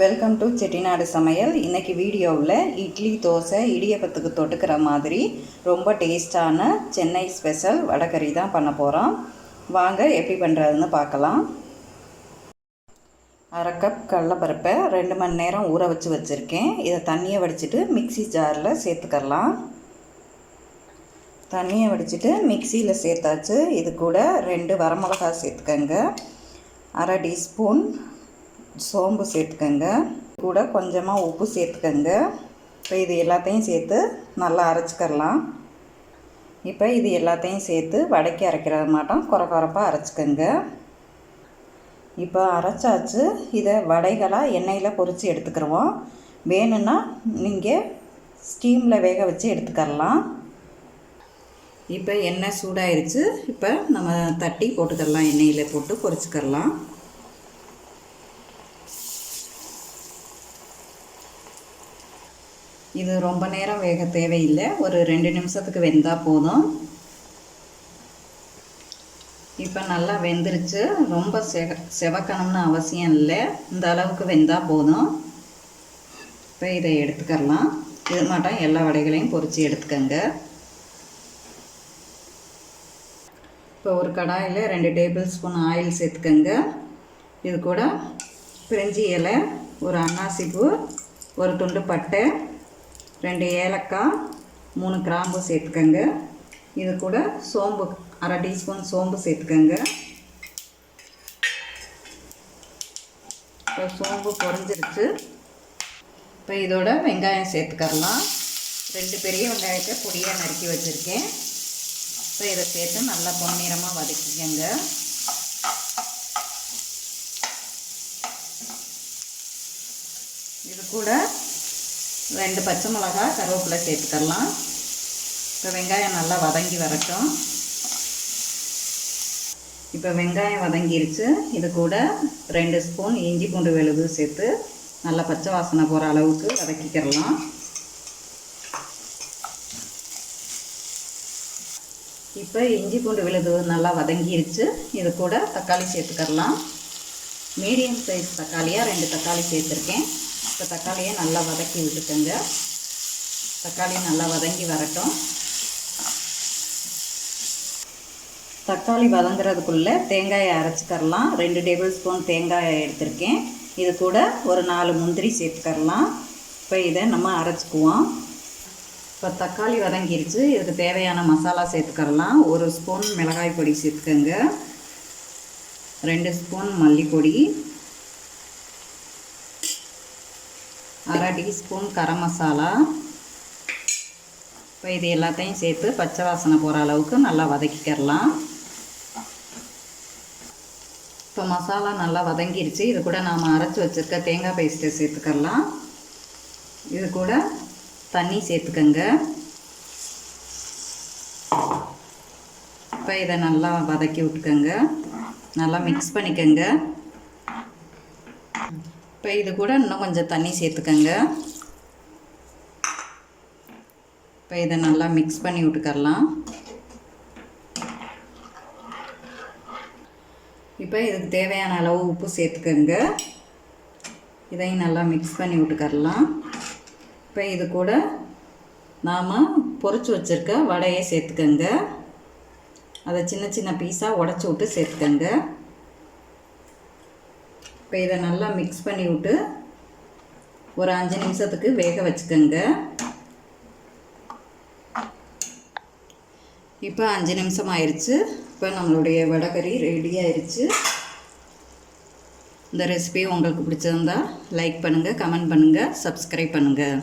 Welcome to Chettinad சமையல் இன்றைக்கி வீடியோவில் இட்லி தோசை இடியப்பத்துக்கு தொட்டுக்கிற மாதிரி ரொம்ப டேஸ்டான சென்னை ஸ்பெஷல் வடகறி தான் பண்ண போகிறோம் வாங்க எப்படி பண்ணுறதுன்னு பார்க்கலாம். அரை கப் கடலப்பருப்பை ரெண்டு மணி நேரம் ஊற வச்சு வச்சுருக்கேன். இதை தண்ணியை வடிச்சிட்டு மிக்ஸி ஜாரில் சேர்த்துக்கலாம். தண்ணியை வடிச்சிட்டு மிக்சியில் சேர்த்தாச்சு. இது கூட ரெண்டு வரமிளகா சேர்த்துக்கங்க. அரை டீஸ்பூன் சோம்பு சேர்த்துக்கோங்க. கூட கொஞ்சமாக உப்பு சேர்த்துக்கோங்க. இப்போ இது எல்லாத்தையும் சேர்த்து நல்லா அரைச்சிக்கிறலாம். இப்போ இது எல்லாத்தையும் சேர்த்து வடைக்கு அரைக்கிற மாட்டோம். குறை குறைப்பாக அரைச்சிக்கோங்க. இப்போ அரைச்சாச்சு. இதை வடைகளாக எண்ணெயில் பொரித்து எடுத்துக்கிடுவோம் வேணும்னா நீங்கள் ஸ்டீமில் வேக வச்சு எடுத்துக்கரலாம் இப்போ எண்ணெய் சூடாயிருச்சு. இப்போ நம்ம தட்டி போட்டுக்கரலாம் எண்ணெயில் போட்டு பொரிச்சுக்கரலாம் இது ரொம்ப நேரம் வேக தேவையில்லை. ஒரு ரெண்டு நிமிஷத்துக்கு வெந்தால் போதும். இப்போ நல்லா வெந்துருச்சு. ரொம்ப செக செவக்கணும்னு அவசியம் இல்லை. இந்த அளவுக்கு வெந்தால் போதும். இப்போ இதை எடுத்துக்கலாம் இது மட்டும் எல்லா வடைகளையும் பொரித்து எடுத்துக்கோங்க. இப்போ ஒரு கடாயில் ரெண்டு டேபிள் ஸ்பூன் ஆயில் சேர்த்துக்கோங்க. இது கூட பிரிஞ்சி இலை ஒரு அன்னாசிப்பூ ஒரு துண்டு பட்டை ரெண்டு ஏலக்காய் மூணு கிராம்பு சேர்த்துக்கோங்க. இது கூட சோம்பு அரை டீஸ்பூன் சோம்பு சேர்த்துக்கோங்க. இப்போ சோம்பு பொரிஞ்சிருச்சு. இப்போ இதோட வெங்காயம் சேர்த்துக்கரலாம் ரெண்டு பெரிய வெங்காயத்தை பொடியாக நறுக்கி வச்சுருக்கேன். இப்போ இதை சேர்த்து நல்லா பொன்னிறமாக வதக்கிக்கோங்க. இது கூட ரெண்டு பச்சை மிளகா கருவேப்பிலை சேர்த்துக்கலாம். இப்போ வெங்காயம் நல்லா வதங்கி வரட்டும். இப்போ வெங்காயம் வதங்கிருச்சு. இது கூட ரெண்டு ஸ்பூன் இஞ்சி பூண்டு விழுது சேர்த்து நல்லா பச்சை வாசனை போகிற அளவுக்கு வதக்கிக்கிறலாம் இப்போ இஞ்சி பூண்டு விழுது நல்லா வதங்கிருச்சு. இது கூட தக்காளி சேர்த்துக்கரலாம் மீடியம் சைஸ் தக்காளியாக ரெண்டு தக்காளி சேர்த்துருக்கேன். இப்போ தக்காளியை நல்லா வதக்கி விட்டுக்கோங்க தக்காளி நல்லா வதங்கி வரட்டும். தக்காளி வதங்குறதுக்குள்ளே தேங்காயை அரைச்சிக்கரலாம் ரெண்டு டேபிள் ஸ்பூன் தேங்காயை எடுத்திருக்கேன். இது கூட ஒரு நாலு முந்திரி சேர்த்துக்கரலாம் இப்போ இதை நம்ம அரைச்சிக்குவோம். இப்போ தக்காளி வதங்கிருச்சு. இதுக்கு தேவையான மசாலா சேர்த்துக்கரலாம் ஒரு ஸ்பூன் மிளகாய் பொடி சேர்த்துக்கோங்க. ரெண்டு ஸ்பூன் மல்லிப்பொடி. அரை டீஸ்பூன் கரம் மசாலா. இப்போ இது எல்லாத்தையும் சேர்த்து பச்சை வாசனை போகிற அளவுக்கு நல்லா வதக்கிக்கிறலாம் இப்போ மசாலா நல்லா வதங்கிருச்சு. இது கூட நாம் அரைச்சி வச்சுருக்க தேங்காய் பேஸ்ட்டை சேர்த்துக்கலாம். இது கூட தண்ணி சேர்த்துக்கங்க. இப்போ இதை நல்லா வதக்கி விட்டுக்கோங்க. நல்லா மிக்ஸ் பண்ணிக்கோங்க. இப்போ இது கூட இன்னும் கொஞ்சம் தண்ணி சேர்த்துக்கோங்க. இப்போ இதை நல்லா மிக்ஸ் பண்ணி விட்டுக்கரலாம். இப்போ இதுக்கு தேவையான அளவு உப்பு சேர்த்துக்கோங்க. இதையும் நல்லா மிக்ஸ் பண்ணி விட்டுக்கரலாம். இப்போ இது கூட நாம் பொறிச்சு வச்சுருக்க வடையை சேர்த்துக்கோங்க. அதை சின்ன சின்ன பீஸாக உடச்சி விட்டு சேர்த்துக்கோங்க. இப்போ இதை நல்லா மிக்ஸ் பண்ணி விட்டு ஒரு அஞ்சு நிமிஷத்துக்கு வேக வச்சுக்கோங்க. இப்போ அஞ்சு நிமிஷம் ஆயிடுச்சு இப்போ நம்மளுடைய வடகறி ரெடி ஆயிடுச்சு இந்த ரெசிபி உங்களுக்கு பிடிச்சிருந்தா லைக் பண்ணுங்கள் கமெண்ட் பண்ணுங்கள் சப்ஸ்கிரைப் பண்ணுங்கள்